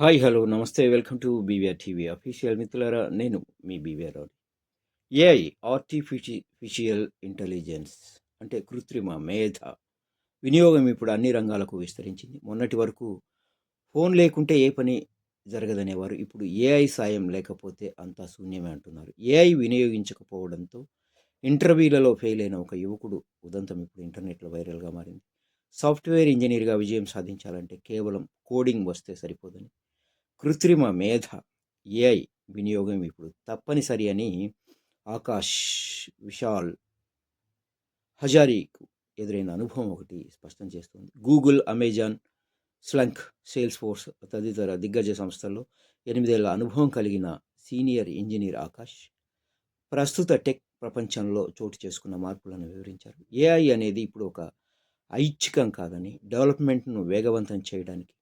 Hi hello నమస్తే welcome to BVR TV official మిత్రులారా నేను మీ BVR Rao AI artificial intelligence అంటే కృత్రిమ మేధ వినియోగం ఇప్పుడు అన్ని రంగాలకు విస్తరించింది. మొన్నటి వరకు ఫోన్ లేకుంటే ఏ పని జరగదనేవారు ఇప్పుడు ఏఐ సాయం లేకపోతే అంతా శూన్యమే అంటున్నారు. ఏఐ వినియోగించకపోవడంతో ఇంటర్వ్యూలలో ఫెయిల్ అయిన ఒక యువకుడు ఉదంతం ఇప్పుడు ఇంటర్నెట్లో వైరల్గా మారింది. సాఫ్ట్వేర్ ఇంజనీర్గా విజయం సాధించాలంటే కేవలం కోడింగ్ వస్తే సరిపోదని. కృత్రిమ మేధ ఏఐ వినియోగం ఇప్పుడు తప్పనిసరి అని ఆకాష్ విశాల్ హజారీకు ఎదురైన అనుభవం ఒకటి స్పష్టం చేస్తుంది. Google Amazon Splunk Salesforce తదితర దిగ్గజ సంస్థల్లో ఎనిమిదేళ్ళ అనుభవం కలిగిన సీనియర్ ఇంజనీర్ ఆకాష్ ప్రస్తుత టెక్ ప్రపంచంలో చోటు చేసుకున్న మార్పులను వివరించారు. ఏఐ అనేది ఇప్పుడు ఒక ఐచ్ఛికం కాదని డెవలప్మెంట్ను వేగవంతం చేయడానికి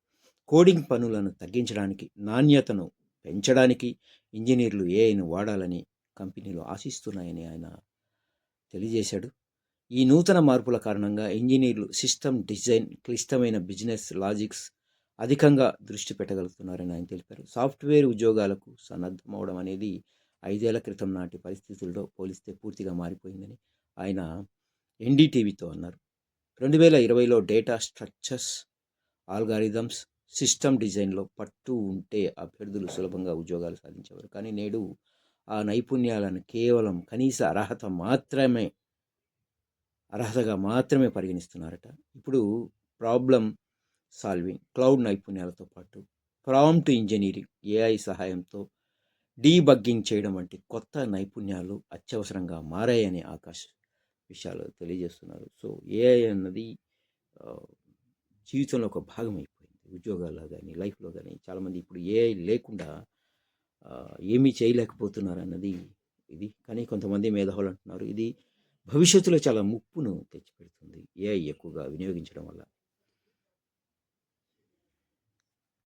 కోడింగ్ పనులను తగ్గించడానికి నాణ్యతను పెంచడానికి ఇంజనీర్లు ఏఐను వాడాలని కంపెనీలు ఆశిస్తున్నాయని ఆయన తెలియజేశాడు. ఈ నూతన మార్పుల కారణంగా ఇంజనీర్లు సిస్టమ్ డిజైన్ క్లిష్టమైన బిజినెస్ లాజిక్స్ అధికంగా దృష్టి పెట్టగలుగుతున్నారని ఆయన తెలిపారు. సాఫ్ట్వేర్ ఉద్యోగాలకు సన్నద్ధమవడం అనేది ఐదేళ్ళ క్రితం నాటి పరిస్థితుల్లో పోలిస్తే పూర్తిగా మారిపోయిందని ఆయన ఎన్డీటీవీతో అన్నారు. రెండు వేల ఇరవైలో డేటా స్ట్రక్చర్స్ ఆల్గారిథమ్స్ సిస్టమ్ డిజైన్లో పట్టు ఉంటే అభ్యర్థులు సులభంగా ఉద్యోగాలు సాధించేవారు. కానీ నేడు ఆ నైపుణ్యాలను కేవలం కనీస అర్హత మాత్రమే అర్హతగా మాత్రమే పరిగణిస్తున్నారట. ఇప్పుడు ప్రాబ్లం సాల్వింగ్ క్లౌడ్ నైపుణ్యాలతో పాటు ప్రాంప్ట్ ఇంజనీరింగ్ ఏఐ సహాయంతో డీబగ్గింగ్ చేయడం వంటి కొత్త నైపుణ్యాలు అత్యవసరంగా మారాయని ఆకాష్ విషయాలు తెలియజేస్తున్నారు. సో ఏఐ అన్నది జీవితంలో ఒక భాగం అయిపోయింది. ఉద్యోగాల్లో కానీ లైఫ్లో కానీ చాలామంది ఇప్పుడు ఏఐ లేకుండా ఏమీ చేయలేకపోతున్నారు అన్నది ఇది. కానీ కొంతమంది మేధావులు అంటున్నారు. ఇది భవిష్యత్తులో చాలా ముప్పును తెచ్చిపెడుతుంది. ఏఐ ఎక్కువగా వినియోగించడం వల్ల.